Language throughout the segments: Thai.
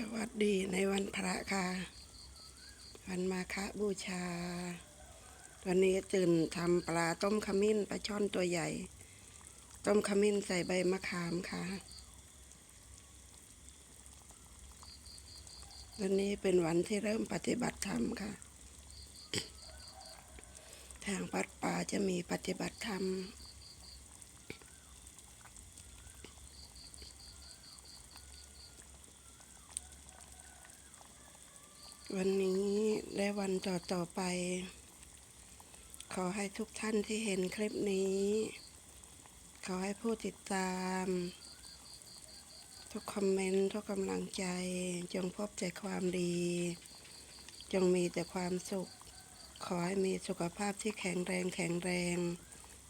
สวัสดีในวันพระค่ะ วันมาฆบูชา วันนี้ตื่นทำปลาต้มขมิ้นปลาช่อนตัวใหญ่ ต้มขมิ้นใส่ใบมะขามค่ะ วันนี้เป็นวันที่เริ่มปฏิบัติธรรมค่ะ ทางวัดป่าจะมีปฏิบัติธรรม วันนี้และวันต่อต่อๆไป ขอให้ทุกท่านที่เห็นคลิปนี้ ขอให้ผู้ติดตาม ทุกคอมเมนต์ทุกกำลังใจ จงพบแต่ความดี จงมีแต่ความสุข ขอให้มีสุขภาพที่แข็งแรงแข็งแรง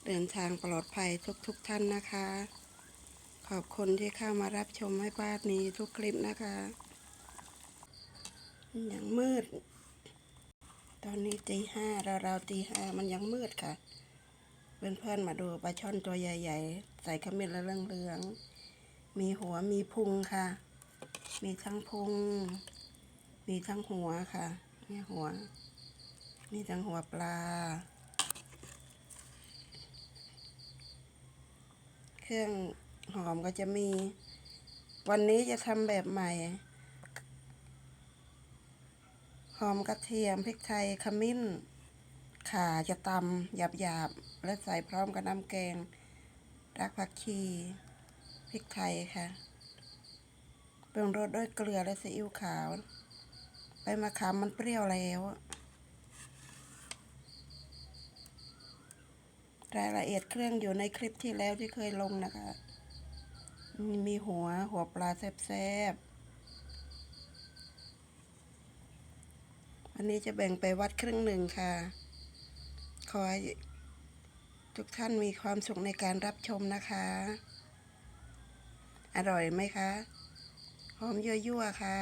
เดินทางปลอดภัยทุกๆทท่านนะคะ ขอบคุณที่เข้ามารับชมให้บ้านนี้ทุกคลิปนะคะ ยังมืด ตอนนี้ตีห้าเราเราวๆตีห้ามันยังมืดค่ะเพื่อนเพื่อนๆมาดูปลาช่อนตัวใหญ่ๆ ใส่ขมิ้นและเรื่องๆ มีหัวมีพุงค่ะ มีทั้งพุง มีทั้งหัวค่ะนี่หัว มีทั้งหัวปลา เครื่องหอมก็จะมี วันนี้จะทำแบบใหม่ หอมกระเทียมพริกไทยขมิ้น ข่าจะตำหยาบๆ และใส่พร้อมกับน้ำแกงรักผักชีพริกไทยค่ะปรุงรสด้วยเกลือและซีอิ๊วขาวใบมะขามมันเปรี้ยวแล้วรายละเอียดเครื่องอยู่ในคลิปที่แล้วที่เคยลงนะคะ มีหัวหัวปลาแซ่บๆ วันนี้จะแบ่งไปวัดครึ่งหนึ่งค่ะ ขอให้ทุกท่านมีความสุขในการรับชมนะคะ อร่อยไหมคะ หอมยั่วๆค่ะ